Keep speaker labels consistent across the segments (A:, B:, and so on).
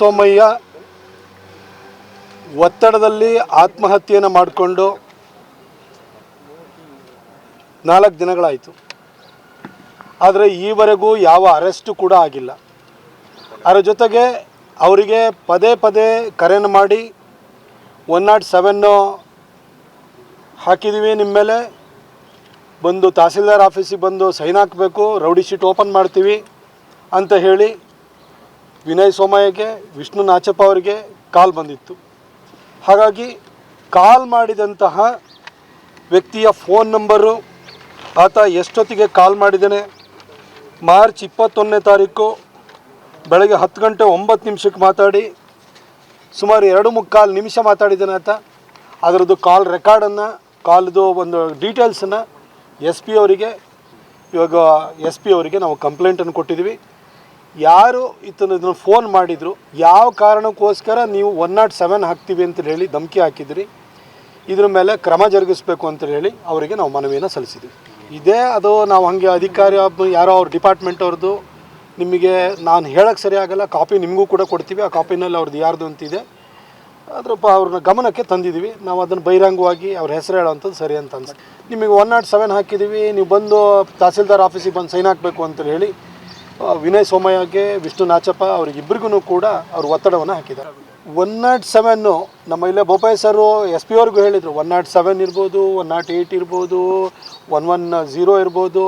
A: ಸೋಮಯ್ಯ ಒತ್ತಡದಲ್ಲಿ ಆತ್ಮಹತ್ಯೆಯನ್ನು ಮಾಡಿಕೊಂಡು ನಾಲ್ಕು ದಿನಗಳಾಯಿತು. ಆದರೆ ಈವರೆಗೂ ಯಾವ ಅರೆಸ್ಟು ಕೂಡ ಆಗಿಲ್ಲ. ಅದರ ಜೊತೆಗೆ ಅವರಿಗೆ ಪದೇ ಪದೇ ಕರೆಯನ್ನು ಮಾಡಿ, ಒನ್ ನಾಟ್ ಸೆವೆನ್ನು ಹಾಕಿದ್ದೀವಿ ನಿಮ್ಮ ಮೇಲೆ. ಬಂದು ತಹಸೀಲ್ದಾರ್ ಆಫೀಸಿಗೆ ಬಂದು ಸೈನ್ ಹಾಕಬೇಕು, ರೌಡಿ ಶೀಟ್ ಓಪನ್ ಮಾಡ್ತೀವಿ ಅಂತ ಹೇಳಿ ವಿನಯ್ ಸೋಮಯ್ಯಗೆ, ವಿಷ್ಣು ನಾಚಪ್ಪ ಅವರಿಗೆ ಕಾಲ್ ಬಂದಿತ್ತು. ಹಾಗಾಗಿ ಕಾಲ್ ಮಾಡಿದಂತಹ ವ್ಯಕ್ತಿಯ ಫೋನ್ ನಂಬರು ಆತ ಎಷ್ಟೊತ್ತಿಗೆ ಕಾಲ್ ಮಾಡಿದ್ದಾನೆ, ಮಾರ್ಚ್ ಇಪ್ಪತ್ತೊಂದನೇ ತಾರೀಕು ಬೆಳಗ್ಗೆ ಹತ್ತು ಗಂಟೆ ಒಂಬತ್ತು ನಿಮಿಷಕ್ಕೆ ಮಾತಾಡಿ, ಸುಮಾರು ಎರಡು ಮುಕ್ಕಾಲು ನಿಮಿಷ ಮಾತಾಡಿದ್ದಾನೆ ಆತ. ಅದರದ್ದು ಕಾಲ್ ರೆಕಾರ್ಡನ್ನು, ಕಾಲ್ದು ಒಂದು ಡೀಟೇಲ್ಸನ್ನು ಎಸ್ ಪಿ ಅವರಿಗೆ, ಇವಾಗ ಎಸ್ ಪಿ ಅವರಿಗೆ ನಾವು ಕಂಪ್ಲೇಂಟನ್ನು ಕೊಟ್ಟಿದ್ದೀವಿ. ಯಾರು ಇತನ ಇದನ್ನು ಫೋನ್ ಮಾಡಿದರು, ಯಾವ ಕಾರಣಕ್ಕೋಸ್ಕರ ನೀವು ಒನ್ ನಾಟ್ ಸೆವೆನ್ ಹಾಕ್ತೀವಿ ಅಂತ ಹೇಳಿ ಧಮಕಿ ಹಾಕಿದ್ರಿ, ಇದ್ರ ಮೇಲೆ ಕ್ರಮ ಜರುಗಿಸ್ಬೇಕು ಅಂತ ಹೇಳಿ ಅವರಿಗೆ ನಾವು ಮನವಿಯನ್ನು ಸಲ್ಲಿಸಿದ್ವಿ. ಇದೇ ಅದು ನಾವು ಹಾಗೆ ಅಧಿಕಾರಿ ಯಾರೋ ಅವ್ರ ಡಿಪಾರ್ಟ್ಮೆಂಟ್ ಅವ್ರದ್ದು, ನಿಮಗೆ ನಾನು ಹೇಳೋಕ್ಕೆ ಸರಿಯಾಗಲ್ಲ ಕಾಪಿ ನಿಮಗೂ ಕೂಡ ಕೊಡ್ತೀವಿ, ಆ ಕಾಪಿನಲ್ಲಿ ಅವ್ರದ್ದು ಯಾರ್ದು ಅಂತಿದೆ ಅದ್ರ ಅವ್ರನ್ನ ಗಮನಕ್ಕೆ ತಂದಿದ್ದೀವಿ, ನಾವು ಅದನ್ನು ಬಹಿರಂಗವಾಗಿ ಅವ್ರ ಹೆಸರು ಹೇಳೋವಂಥದ್ದು ಸರಿ ಅಂತ ಅನ್ಸುತ್ತೆ. ನಿಮಗೆ ಒನ್ ನಾಟ್ ಸೆವೆನ್ ಹಾಕಿದ್ದೀವಿ, ನೀವು ಬಂದು ತಹಸೀಲ್ದಾರ್ ಆಫೀಸಿಗೆ ಬಂದು ಸೈನ್ ಹಾಕಬೇಕು ಅಂತ ಹೇಳಿ ವಿನಯ್ ಸೋಮಯ್ಯಗೆ, ವಿಷ್ಣು ನಾಚಪ್ಪ ಅವರಿಗಿಬ್ಬರಿಗೂ ಕೂಡ ಅವರು ಒತ್ತಡವನ್ನು ಹಾಕಿದ್ದಾರೆ. ಒನ್ ನಾಟ್ ಸೆವೆನ್ನು ನಮ್ಮ ಇಲ್ಲೇ ಬೋಪಾಯ್ ಸರು, ಎಸ್ ಪಿ ಅವ್ರಿಗೂ ಹೇಳಿದರು. ಒನ್ ನಾಟ್ ಸೆವೆನ್ ಇರ್ಬೋದು, ಒನ್ ನಾಟ್ ಏಯ್ಟ್ ಇರ್ಬೋದು, ಒನ್ ಒನ್ ಝೀರೋ ಇರ್ಬೋದು.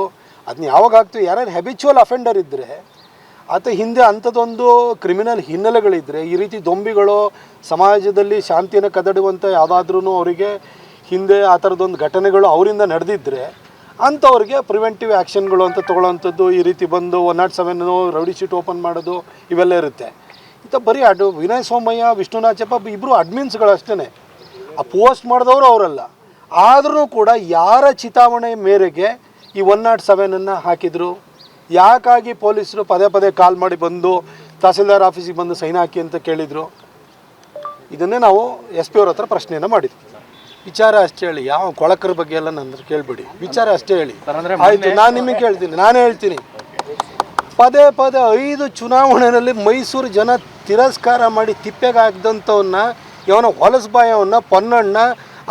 A: ಅದನ್ನ ಯಾವಾಗ ಹಾಕ್ತೀವಿ? ಯಾರ್ಯಾರು ಹೆಬಿಚುವಲ್ ಅಫೆಂಡರ್ ಇದ್ದರೆ ಆತ ಹಿಂದೆ ಅಂಥದ್ದೊಂದು ಕ್ರಿಮಿನಲ್ ಹಿನ್ನೆಲೆಗಳಿದ್ದರೆ ಈ ರೀತಿ ದೊಂಬಿಗಳು ಸಮಾಜದಲ್ಲಿ ಶಾಂತಿಯನ್ನು ಕದಡುವಂಥ ಯಾವುದಾದ್ರೂ ಅವರಿಗೆ ಹಿಂದೆ ಆ ಥರದ್ದೊಂದು ಘಟನೆಗಳು ಅವರಿಂದ ನಡೆದಿದ್ದರೆ ಅಂಥವ್ರಿಗೆ ಪ್ರಿವೆಂಟಿವ್ ಆ್ಯಕ್ಷನ್ಗಳು ಅಂತ ತೊಗೊಳ್ಳೋವಂಥದ್ದು ಈ ರೀತಿ ಬಂದು one naught seven rowdy sheet open ಮಾಡೋದು ಇವೆಲ್ಲ ಇರುತ್ತೆ. ಇಂಥ ಬರೀ ಅಡ್ ವಿನಯ್ ಸೋಮಯ್ಯ ವಿಷ್ಣುನಾಚಪ್ಪ ಇಬ್ಬರು ಅಡ್ಮಿನ್ಸ್ಗಳು ಅಷ್ಟೇ ಆ ಪೋಸ್ಟ್ ಮಾಡಿದವರು ಅವರಲ್ಲ. ಆದರೂ ಕೂಡ ಯಾರ ಚಿತಾವಣೆ ಮೇರೆಗೆ ಈ ಒನ್ ನಾಟ್ ಸೆವೆನನ್ನು ಹಾಕಿದರು? ಯಾಕಾಗಿ ಪೊಲೀಸರು ಪದೇ ಪದೇ ಕಾಲ್ ಮಾಡಿ ಬಂದು ತಹಸೀಲ್ದಾರ್ ಆಫೀಸಿಗೆ ಬಂದು ಸೈನ್ ಹಾಕಿ ಅಂತ ಕೇಳಿದರು? ಇದನ್ನೇ ನಾವು ಎಸ್ ಪಿ ಅವ್ರ ಹತ್ರ ಪ್ರಶ್ನೆಯನ್ನು ಮಾಡಿದ್ವಿ. ವಿಚಾರ ಅಷ್ಟೇ ಹೇಳಿ ಯಾವ ಕೊಳಕರ ಬಗ್ಗೆ ಎಲ್ಲ ನನ್ನ ಕೇಳ್ಬಿಡಿ. ವಿಚಾರ ಅಷ್ಟೇ ಹೇಳಿ. ಆಯಿತು ನಾನು ನಿಮಗೆ ಕೇಳ್ತೀನಿ ನಾನೇ ಹೇಳ್ತೀನಿ. ಪದೇ ಪದೇ ಐದು ಚುನಾವಣೆಯಲ್ಲಿ ಮೈಸೂರು ಜನ ತಿರಸ್ಕಾರ ಮಾಡಿ ತಿಪ್ಪೆಗೆ ಹಾಕ್ದಂಥವನ್ನ ಇವನ ಹೊಲಸಬಾಯವನ್ನ ಪೊನ್ನಣ್ಣ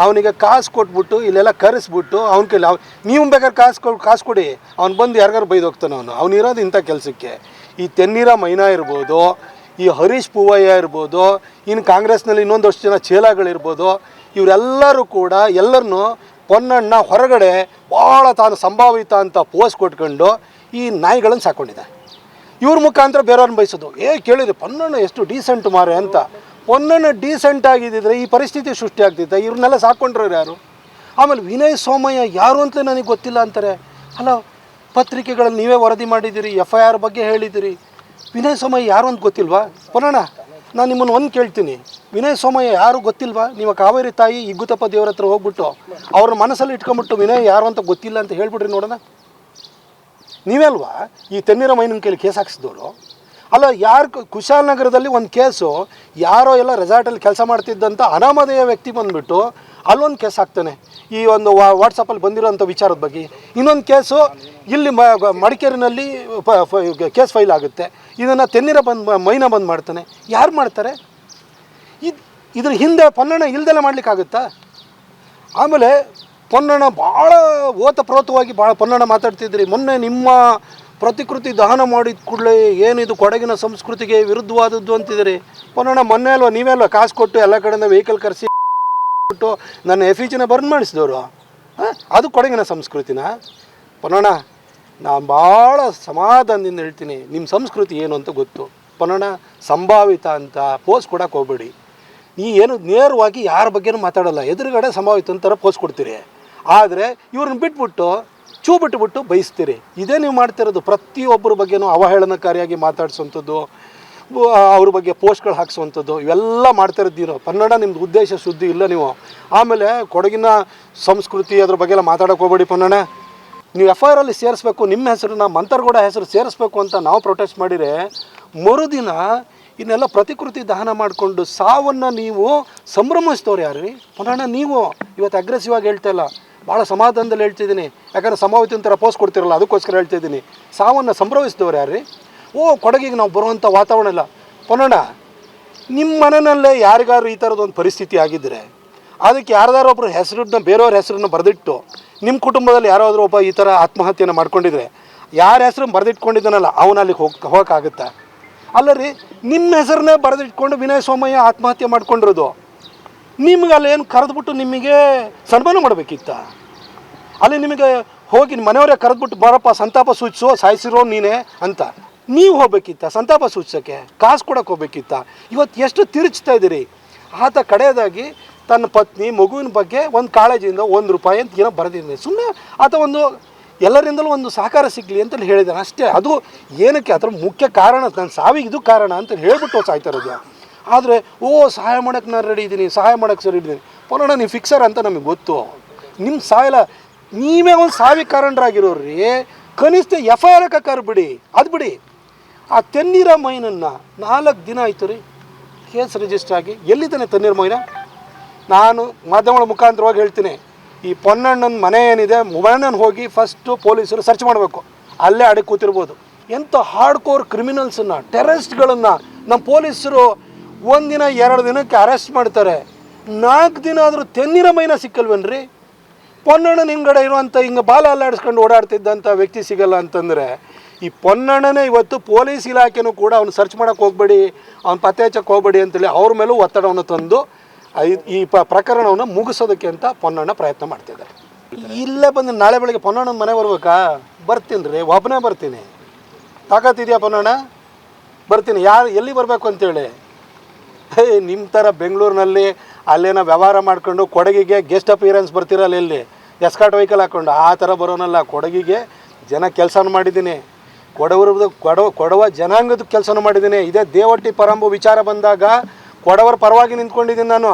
A: ಅವನಿಗೆ ಕಾಸು ಕೊಟ್ಬಿಟ್ಟು ಇಲ್ಲೆಲ್ಲ ಕರೆಸ್ಬಿಟ್ಟು ಅವ್ನ ಕೈಲಿ ಅವ್ ನೀವು ಬೇಕಾದ್ರೆ ಕಾಸು ಕೊಟ್ಟು ಕಾಸು ಕೊಡಿ. ಅವ್ನು ಬಂದು ಯಾರಿಗಾರು ಬೈದು ಹೋಗ್ತಾನೆ ಅವನು. ಅವ್ನು ಇರೋದು ಇಂಥ ಕೆಲಸಕ್ಕೆ. ಈ ತೆನ್ನೀರ ಮೈನಾ ಇರ್ಬೋದು ಈ ಹರೀಶ್ ಪೂವಯ್ಯ ಇರ್ಬೋದು ಇನ್ನು ಕಾಂಗ್ರೆಸ್ನಲ್ಲಿ ಇನ್ನೊಂದಷ್ಟು ಜನ ಚೇಲಾಗಳಿರ್ಬೋದು ಇವರೆಲ್ಲರೂ ಕೂಡ ಎಲ್ಲರನ್ನೂ ಪೊನ್ನಣ್ಣ ಹೊರಗಡೆ ಭಾಳ ತಾನು ಸಂಭಾವಿತ ಅಂತ ಪೋಸ್ ಕೊಟ್ಕೊಂಡು ಈ ನಾಯಿಗಳನ್ನು ಸಾಕೊಂಡಿದೆ ಇವ್ರ ಮುಖಾಂತರ ಬೇರೆಯವ್ರನ್ನ ಬಯಸೋದು ಏ ಕೇಳಿದ್ರೆ ಪೊನ್ನಣ್ಣ ಎಷ್ಟು ಡೀಸೆಂಟ್ ಮಾರೆ ಅಂತ. ಪೊನ್ನಣ್ಣ ಡೀಸೆಂಟ್ ಆಗಿದ್ದಿದ್ರೆ ಈ ಪರಿಸ್ಥಿತಿ ಸೃಷ್ಟಿ ಆಗ್ತಿದ್ದ ಇವ್ರನ್ನೆಲ್ಲ ಸಾಕೊಂಡ್ರವ್ರು ಯಾರು? ಆಮೇಲೆ ವಿನಯ್ ಸೋಮಯ್ಯ ಯಾರು ಅಂತಲೇ ನನಗೆ ಗೊತ್ತಿಲ್ಲ ಅಂತಾರೆ. ಅಲ್ಲ ಪತ್ರಿಕೆಗಳಲ್ಲಿ ನೀವೇ ವರದಿ ಮಾಡಿದ್ದೀರಿ, ಎಫ್ ಐ ಆರ್ ಬಗ್ಗೆ ಹೇಳಿದ್ದೀರಿ. ವಿನಯ್ ಸೋಮಯ್ಯ ಯಾರು ಅಂತ ಗೊತ್ತಿಲ್ವಾ? ಪೊನ್ನಣ್ಣ ನಾನು ನಿಮ್ಮನ್ನು ಒಂದು ಕೇಳ್ತೀನಿ. ವಿನಯ್ ಸೋಮಯ್ಯ ಯಾರು ಗೊತ್ತಿಲ್ವಾ? ನೀವು ಕಾವೇರಿ ತಾಯಿ ಇಗ್ಗುತಪ್ಪ ದೇವರ ಹತ್ರ ಹೋಗ್ಬಿಟ್ಟು ಅವ್ರ ಮನಸ್ಸಲ್ಲಿ ಇಟ್ಕೊಂಬಿಟ್ಟು ವಿನಯ್ ಯಾರು ಅಂತ ಗೊತ್ತಿಲ್ಲ ಅಂತ ಹೇಳ್ಬಿಡ್ರಿ ನೋಡೋಣ. ನೀವೇ ಅಲ್ವಾ? ಈ ತೆನ್ನೀರ ಮೈನಿನ ಕೈಲಿ ಕೇಸ್ ಹಾಕ್ಸಿದವರು. ಅಲ್ಲ, ಯಾರು ಕುಶಾಲನಗರದಲ್ಲಿ ಒಂದು ಕೇಸು, ಯಾರೋ ಎಲ್ಲ ರೆಸಾರ್ಟಲ್ಲಿ ಕೆಲಸ ಮಾಡ್ತಿದ್ದಂಥ ಅನಾಮಧೇಯ ವ್ಯಕ್ತಿ ಬಂದುಬಿಟ್ಟು ಅಲ್ಲೊಂದು ಕೇಸ್ ಹಾಕ್ತಾನೆ ಈ ಒಂದು ವಾಟ್ಸಪ್ಪಲ್ಲಿ ಬಂದಿರೋಂಥ ವಿಚಾರದ ಬಗ್ಗೆ. ಇನ್ನೊಂದು ಕೇಸು, ಇಲ್ಲಿ ಮ ಮಡಿಕೇರಿನಲ್ಲಿ ಕೇಸ್ ಫೈಲ್ ಆಗುತ್ತೆ. ಇದನ್ನು ತೆನ್ನಿರ ಬಂದು ಮೈನ ಬಂದು ಮಾಡ್ತಾನೆ. ಯಾರು ಮಾಡ್ತಾರೆ? ಇದು ಇದ್ರ ಹಿಂದೆ ಪೊನ್ನಣ ಇಲ್ದೆಲ್ಲ ಮಾಡಲಿಕ್ಕಾಗುತ್ತಾ? ಆಮೇಲೆ ಪೊನ್ನಣ ಭಾಳ ಓತಪ್ರೋತವಾಗಿ ಭಾಳ ಪೊನ್ನಣ ಮಾತಾಡ್ತಿದ್ರಿ. ಮೊನ್ನೆ ನಿಮ್ಮ ಪ್ರತಿಕೃತಿ ದಹನ ಮಾಡಿದ ಕೂಡಲೇ ಏನಿದು ಕೊಡಗಿನ ಸಂಸ್ಕೃತಿಗೆ ವಿರುದ್ಧವಾದದ್ದು ಅಂತಿದ್ದೀರಿ? ಪೊನ್ನಣ್ಣ, ಮೊನ್ನೆ ಅಲ್ವಾ ನೀವೇ ಅಲ್ವಾ ಕಾಸು ಕೊಟ್ಟು ಎಲ್ಲ ಕಡೆಯಿಂದ ವೆಹಿಕಲ್ ಕರೆಸಿ ಬಿಟ್ಟು ನನ್ನ ಎಫಿಜಿನ ಬರ್ನ್ ಮಾಡಿಸಿದವರು? ಅದು ಕೊಡಗಿನ ಸಂಸ್ಕೃತಿನ? ಪೊನ್ನಣ್ಣ, ನಾನು ಭಾಳ ಸಮಾಧಾನದಿಂದ ಹೇಳ್ತೀನಿ ನಿಮ್ಮ ಸಂಸ್ಕೃತಿ ಏನು ಅಂತ ಗೊತ್ತು. ಪೊನ್ನಣ್ಣ, ಸಂಭಾವಿತ ಅಂತ ಪೋಸ್ ಕೊಡಕ್ಕೆ ಹೋಗ್ಬೇಡಿ. ನೀ ಏನು ನೇರವಾಗಿ ಯಾರ ಬಗ್ಗೆನೂ ಮಾತಾಡಲ್ಲ, ಎದುರುಗಡೆ ಸಂಭಾವಿತ ಅಂತಾರ ಪೋಸ್ ಕೊಡ್ತೀರಿ. ಆದರೆ ಇವ್ರನ್ನ ಬಿಟ್ಬಿಟ್ಟು ಚೂ ಬಿಟ್ಬಿಟ್ಟು ಬಯಸ್ತೀರಿ. ಇದೇ ನೀವು ಮಾಡ್ತಿರೋದು ಪ್ರತಿಯೊಬ್ಬರ ಬಗ್ಗೆನೂ ಅವಹೇಳನಕಾರಿಯಾಗಿ ಮಾತಾಡಿಸುವಂಥದ್ದು ಉ- ಅವ್ರ ಬಗ್ಗೆ ಪೋಸ್ಟ್ಗಳು ಹಾಕ್ಸುವಂಥದ್ದು ಇವೆಲ್ಲ ಮಾಡ್ತಾ ಇದ್ದೀರೋ ಕನ್ನಡ ನಿಮ್ದು ಉದ್ದೇಶ ಸುದ್ದಿ ಇಲ್ಲ ನೀವು. ಆಮೇಲೆ ಕೊಡಗಿನ ಸಂಸ್ಕೃತಿ ಅದ್ರ ಬಗ್ಗೆ ಎಲ್ಲ ಮಾತಾಡೋಕೆ ಹೋಗ್ಬೇಡಿ ಪನ್ನಣ ನೀವು ಎಫ್ ಐ ಆರಲ್ಲಿ ಸೇರಿಸ್ಬೇಕು, ನಿಮ್ಮ ಹೆಸರನ್ನ ಮಂತರ್ಗೌಡ ಹೆಸರು ಸೇರಿಸ್ಬೇಕು ಅಂತ ನಾವು ಪ್ರೊಟೆಸ್ಟ್ ಮಾಡಿದರೆ, ಮರುದಿನ ಇನ್ನೆಲ್ಲ ಪ್ರತಿಕೃತಿ ದಹನ ಮಾಡಿಕೊಂಡು ಸಾವನ್ನು ನೀವು ಸಂಭ್ರಮಿಸ್ತವ್ರು ಯಾರು? ರೀ ಪುನಃ ನೀವು. ಇವತ್ತು ಅಗ್ರೆಸಿವ್ ಆಗಿ ಹೇಳ್ತಾ ಇಲ್ಲ. ಭಾಳ ಸಮಾಧಾನದಲ್ಲಿ ಹೇಳ್ತಿದ್ದೀನಿ. ಯಾಕಂದ್ರೆ ಸಂಭಾವಿತ ಥರ ಪೋಸ್ಟ್ ಕೊಡ್ತಿರಲ್ಲ, ಅದಕ್ಕೋಸ್ಕರ ಹೇಳ್ತಿದ್ದೀನಿ. ಸಾವನ್ನು ಸಂಭ್ರಮಿಸಿದವ್ರು ಯಾರು ಓ, ಕೊಡಗಿಗೆ ನಾವು ಬರುವಂಥ ವಾತಾವರಣ ಇಲ್ಲ. ಪೊನ್ನಣ್ಣ ನಿಮ್ಮ ಮನೆಯಲ್ಲೇ ಯಾರಿಗಾರು ಈ ಥರದೊಂದು ಪರಿಸ್ಥಿತಿ ಆಗಿದ್ದರೆ ಅದಕ್ಕೆ ಯಾರ್ದಾರು ಒಬ್ಬರು ಹೆಸರನ್ನ, ಬೇರೆಯವ್ರ ಹೆಸರನ್ನು ಬರೆದಿಟ್ಟು ನಿಮ್ಮ ಕುಟುಂಬದಲ್ಲಿ ಯಾರಾದರೂ ಒಬ್ಬ ಈ ಥರ ಆತ್ಮಹತ್ಯೆಯನ್ನು ಮಾಡ್ಕೊಂಡಿದ್ರೆ, ಯಾರ ಹೆಸರು ಬರೆದಿಟ್ಕೊಂಡಿದ್ದಾನಲ್ಲ ಅವನ ಅಲ್ಲಿಗೆ ಹೋಗಿ ಹೋಗೋಕ್ಕಾಗುತ್ತಾ ಅಲ್ಲ ರೀ ನಿಮ್ಮ ಹೆಸರನ್ನೇ ಬರೆದಿಟ್ಕೊಂಡು ವಿನಯ ಸೋಮಯ್ಯ ಆತ್ಮಹತ್ಯೆ ಮಾಡ್ಕೊಂಡಿರೋದು. ನಿಮ್ಗೆ ಅಲ್ಲೇನು ಕರೆದ್ಬಿಟ್ಟು ನಿಮಗೆ ಸನ್ಮಾನ ಮಾಡಬೇಕಿತ್ತ? ಅಲ್ಲಿ ನಿಮಗೆ ಹೋಗಿ ಮನೆಯವರೇ ಕರೆದ್ಬಿಟ್ಟು, ಬರಪ್ಪ, ಸಂತಾಪ ಸೂಚಿಸೋ, ಸಾಯಿಸಿರೋ ನೀನೇ ಅಂತ. ನೀವು ಹೋಗ್ಬೇಕಿತ್ತ, ಸಂತಾಪ ಸೂಚಿಸೋಕ್ಕೆ? ಕಾಸು ಕೊಡೋಕೆ ಹೋಗ್ಬೇಕಿತ್ತ? ಇವತ್ತು ಎಷ್ಟು ತಿರುಚ್ತಾ ಇದ್ದೀರಿ? ಆತ ಕಡೆಯದಾಗಿ ತನ್ನ ಪತ್ನಿ ಮಗುವಿನ ಬಗ್ಗೆ ಒಂದು ಕಾಳಜಿಯಿಂದ ಒಂದು ರೂಪಾಯಿ ಅಂತ ಏನೋ ಬರೆದಿದ್ದೀನಿ ಸುಮ್ಮನೆ ಆತ ಒಂದು ಎಲ್ಲರಿಂದಲೂ ಒಂದು ಸಹಕಾರ ಸಿಗಲಿ ಅಂತ ಹೇಳಿದ್ದಾನೆ ಅಷ್ಟೇ, ಅದು ಏನಕ್ಕೆ, ಅದರ ಮುಖ್ಯ ಕಾರಣ ನನ್ನ ಸಾವಿಗೆ ಇದು ಕಾರಣ ಅಂತ ಹೇಳ್ಬಿಟ್ಟು ಸಾಯ್ತಾ ಇರೋದು. ಆದರೆ, ಓ, ಸಹಾಯ ಮಾಡೋಕ್ಕೆ ನಾನು ರೆಡಿ ಇದ್ದೀನಿ ಸಹಾಯ ಮಾಡೋಕ್ಕೆ ಸರಿ ಇದ್ದೀನಿ ಪೊಲೋಣ ನೀವು ಫಿಕ್ಸರ್ ಅಂತ ನಮಗೆ ಗೊತ್ತು. ನಿಮ್ಮ ಸಾಯಲ, ನೀವೇ ಒಂದು ಸಾವಿ ಕಾರಣರಾಗಿರೋರಿ ಕನಿಷ್ಠ ಎಫ್ ಐ ಆರ್ ಹಾಕಕ್ಕಾರ ಬಿಡಿ ಅದು ಬಿಡಿ. ಆ ತೆನ್ನೀರ ಮೈನನ್ನು ನಾಲ್ಕು ದಿನ ಆಯಿತು ರೀ ಕೇಸ್ ರಿಜಿಸ್ಟರ್ ಆಗಿ, ಎಲ್ಲಿದ್ದಾನೆ ತನ್ನೀರ ಮೈನ? ನಾನು ಮಾಧ್ಯಮಗಳ ಮುಖಾಂತರವಾಗಿ ಹೇಳ್ತೀನಿ, ಈ ಪೊನ್ನಣ್ಣನ ಮನೆ ಏನಿದೆ ಮೊಬೈಲ್ನ ಹೋಗಿ ಫಸ್ಟು ಪೊಲೀಸರು ಸರ್ಚ್ ಮಾಡಬೇಕು. ಅಲ್ಲೇ ಅಡಗಿ ಕೂತಿರ್ಬೋದು. ಎಂಥ ಹಾರ್ಡ್ ಕೋರ್ ಕ್ರಿಮಿನಲ್ಸನ್ನು ಟೆರರಿಸ್ಟ್ಗಳನ್ನು ನಮ್ಮ ಪೊಲೀಸರು ಒಂದಿನ, ಎರಡು ದಿನಕ್ಕೆ ಅರೆಸ್ಟ್ ಮಾಡ್ತಾರೆ. ನಾಲ್ಕು ದಿನ ಆದರೂ ತೆನ್ನಿನ ಮೈನ ಸಿಕ್ಕಲ್ವನ್ರಿ? ಪೊನ್ನಣ್ಣನ ಹಿಂಗಡೆ ಇರುವಂಥ ಹಿಂಗೆ ಬಾಲ ಅಲ್ಲಾಡಿಸ್ಕೊಂಡು ಓಡಾಡ್ತಿದ್ದಂಥ ವ್ಯಕ್ತಿ ಸಿಗಲ್ಲ ಅಂತಂದರೆ, ಈ ಪೊನ್ನಣ್ಣನೇ ಇವತ್ತು ಪೊಲೀಸ್ ಇಲಾಖೆನೂ ಕೂಡ ಅವ್ನು ಸರ್ಚ್ ಮಾಡೋಕ್ಕೆ ಹೋಗಬೇಡಿ, ಅವ್ನು ಪತ್ತೆ ಹಚ್ಚಕ್ಕೆ ಹೋಗ್ಬೇಡಿ ಅಂತೇಳಿ ಅವ್ರ ಮೇಲೂ ಒತ್ತಡವನ್ನು ತಂದು ಈ ಪ ಪ್ರಕರಣವನ್ನು ಮುಗಿಸೋದಕ್ಕೆ ಅಂತ ಪೊನ್ನಣ್ಣ ಪ್ರಯತ್ನ ಮಾಡ್ತಿದ್ದಾರೆ. ಇಲ್ಲೇ ಬಂದು ನಾಳೆ ಬೆಳಗ್ಗೆ ಪೊನ್ನಣ್ಣನ ಮನೆ ಬರ್ಬೇಕಾ? ಬರ್ತೀನಿ ರೀ ಒಬ್ಬನೇ ಬರ್ತೀನಿ. ತಾಕತ್ತಿದೆಯಾ ಪೊನ್ನಣ್ಣ? ಬರ್ತೀನಿ, ಯಾರು, ಎಲ್ಲಿ ಬರಬೇಕು ಅಂತೇಳಿ? ಹೇ ನಿಮ್ಮ ಥರ ಬೆಂಗಳೂರಿನಲ್ಲಿ ಅಲ್ಲೇನೋ ವ್ಯವಹಾರ ಮಾಡ್ಕೊಂಡು ಕೊಡಗಿಗೆ ಗೆಸ್ಟ್ ಅಪಿಯರೆನ್ಸ್ ಬರ್ತಿರಲ್ಲ ಇಲ್ಲಿ. ಎಸ್ಕಾಟ್ ವೆಹಿಕಲ್ ಹಾಕ್ಕೊಂಡು ಆ ಥರ ಬರೋನಲ್ಲ. ಕೊಡಗಿಗೆ ಜನ ಕೆಲಸನೂ ಮಾಡಿದ್ದೀನಿ. ಕೊಡವರದ್ದು ಕೊಡವ ಕೊಡವ ಜನಾಂಗದ ಕೆಲಸನೂ ಮಾಡಿದ್ದೀನಿ. ಇದೇ ದೇವಟ್ಟಿ ಪರಂಬು ವಿಚಾರ ಬಂದಾಗ ಕೊಡವರ ಪರವಾಗಿ ನಿಂತ್ಕೊಂಡಿದ್ದೀನಿ ನಾನು.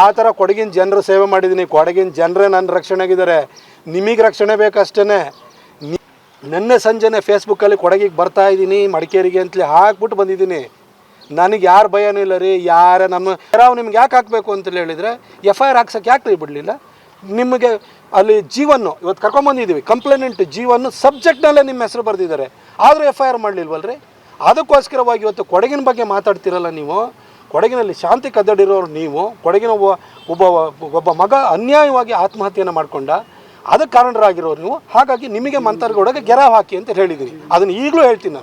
A: ಆ ಥರ ಕೊಡಗಿನ ಜನರ ಸೇವೆ ಮಾಡಿದ್ದೀನಿ. ಕೊಡಗಿನ ಜನರೇ ನನ್ನ ರಕ್ಷಣೆಗಿದ್ದಾರೆ. ನಿಮಗೆ ರಕ್ಷಣೆ ಬೇಕಷ್ಟೇ ನಿನ್ನೆ ಸಂಜೆನೆ ಫೇಸ್ಬುಕ್ಕಲ್ಲಿ ಕೊಡಗಿಗೆ ಬರ್ತಾ ಇದ್ದೀನಿ, ಮಡಿಕೇರಿಗೆ ಅಂತಲೇ ಹಾಕ್ಬಿಟ್ಟು ಬಂದಿದ್ದೀನಿ. ನನಗೆ ಯಾರು ಭಯನೂ ಇಲ್ಲ ರೀ, ಯಾರ ನಮ್ಮ ಯಾರು ನಿಮ್ಗೆ ಯಾಕೆ ಹಾಕಬೇಕು ಅಂತೇಳಿ ಹೇಳಿದರೆ ಎಫ್ ಐ ಆರ್ ಹಾಕ್ಸೋಕ್ಕೆ ಯಾಕೆ ರೀ ಬಿಡಲಿಲ್ಲ? ನಿಮಗೆ ಅಲ್ಲಿ ಜೀವನ್ನು, ಇವತ್ತು ಕರ್ಕೊಂಬಂದಿದ್ದೀವಿ ಕಂಪ್ಲೇನೆಂಟ್ ಜೀವನ್ನು ಸಬ್ಜೆಕ್ಟ್ನಲ್ಲೇ ನಿಮ್ಮ ಹೆಸರು ಬರೆದಿದ್ದಾರೆ. ಆದರೂ ಎಫ್ ಐ ಆರ್ ಮಾಡಲಿಲ್ವಲ್ರಿ ಅದಕ್ಕೋಸ್ಕರವಾಗಿ ಇವತ್ತು ಕೊಡಗಿನ ಬಗ್ಗೆ ಮಾತಾಡ್ತಿರಲ್ಲ ನೀವು, ಕೊಡಗಿನಲ್ಲಿ ಶಾಂತಿ ಕದ್ದಡಿರೋರು ನೀವು, ಕೊಡಗಿನ ಒಬ್ಬ ಒಬ್ಬ ಒಬ್ಬ ಮಗ ಅನ್ಯಾಯವಾಗಿ ಆತ್ಮಹತ್ಯೆಯನ್ನು ಮಾಡಿಕೊಂಡ, ಅದಕ್ಕೆ ಕಾರಣರಾಗಿರೋರು ನೀವು. ಹಾಗಾಗಿ ನಿಮಗೆ ಮಂತರ್ಗೌಡಗೆ ಗೆರಾವ್ ಹಾಕಿ ಅಂತ ಹೇಳಿದ್ದೀನಿ ಅದನ್ನು ಈಗಲೂ ಹೇಳ್ತೀನಿ ನಾನು.